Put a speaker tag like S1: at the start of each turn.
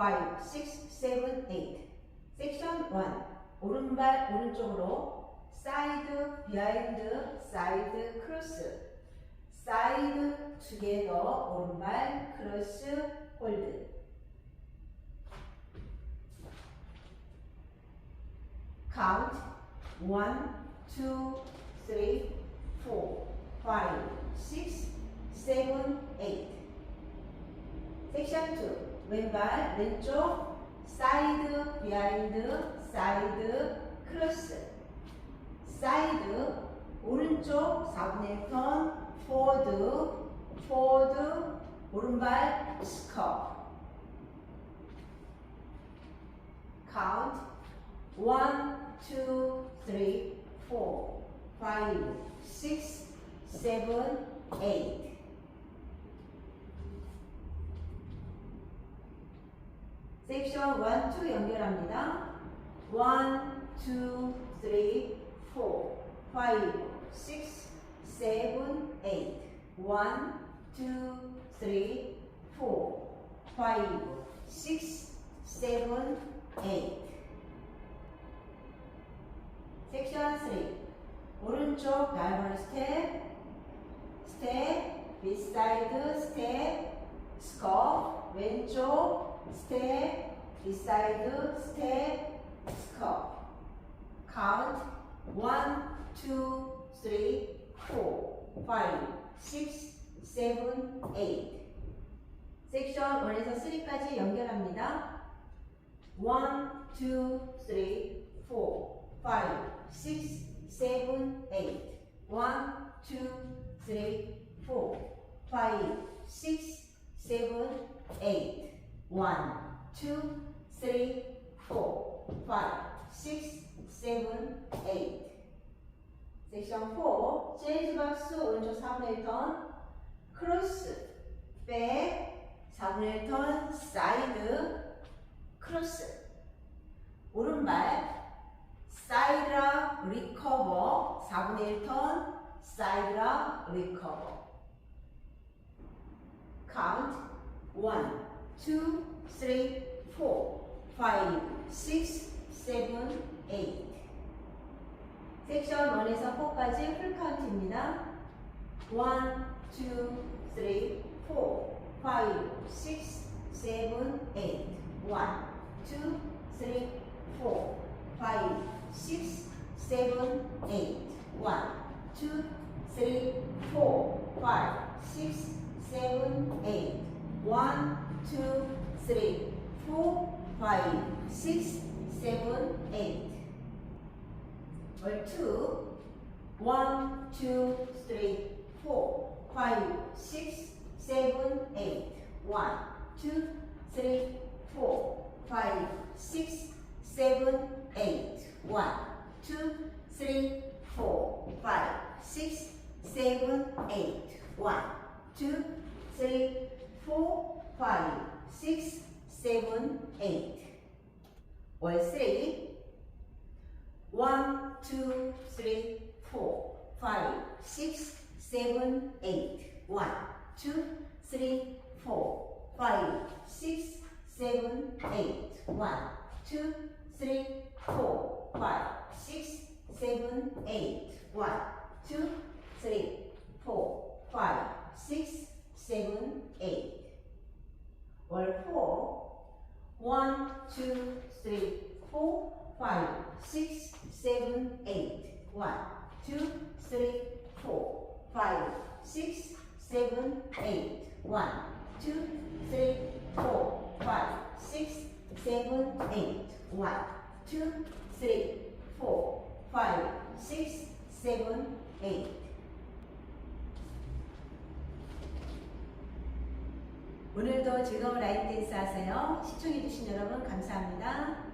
S1: 5, 6, 7, 8. 섹션 1. 오른발 오른쪽으로 사이드, 비하인드, 사이드, 크로스. 사이드 투게더 오른발 크로스 홀드. count 1, 2, 3, 4, 5, 6, 7, 8. 섹션 2. 왼발 왼쪽 사이드 비하인드 사이드 크로스. 사이드 오른쪽 4분의 1턴 포워드 포워드 오른발 스커 count 1, 2, 3, 4, 5, 6, 7, 8 섹션 1, 2 연결합니다. 1, 2, 3, 4, 5, 6, 7, 8 1, 2, 3, 4, 5, 6, 7, 8 섹션 3 오른쪽 다이아곤 스텝 스텝 비사이드 스텝 스커 왼쪽 스텝 비사이드 스텝 스커 카운트 1, 2, 3, 4, 5, 6, 7, 8 섹션 1에서 3까지 연결합니다. 1, 2, 3, 4, 5, 6, 7, 8 1, 2, 3, 4, 5, 6, 7, 8 1, 2, 3, 4, 5, 6, 7, 8 섹션 4 재즈 박스 오른쪽 4분의 1 턴 크로스. 백 4분의 1 턴 사이드 크로스. 오른발 사이드라 리커버 4분의 1 턴 사이드라 리커버 count. 1 2 3 4 5 6 7 8 섹션 1에서 4까지 풀 카운트입니다. 1 2 3 4 5 6 7 8 1 2 3 4 5 6 7 8 1 2 3 4 5 6 seven, eight. One, two, three, four, five, six, seven, eight. Or two. One, two, three, four, five, six, seven, eight. One, two, three, four, five, six, seven, eight. One, two, three, four, five, six, seven, eight. One, two, three, four, five, six, seven, eight. Or three. One, two, three, four, five, six, seven, eight. One, two, three, four, five, six, seven, eight. One, two, three, four, five, six, seven, eight. One, two, three, four, five, six, seven, eight. Or four, one, two, three, four, five, six, seven, eight. One, two, three, four, five, six, seven, eight. One, two, three, four, five, six, seven, eight. One, two, three, four, five, six, seven, eight. 오늘도 즐거운 라인 댄스 하세요. 시청해주신 여러분 감사합니다.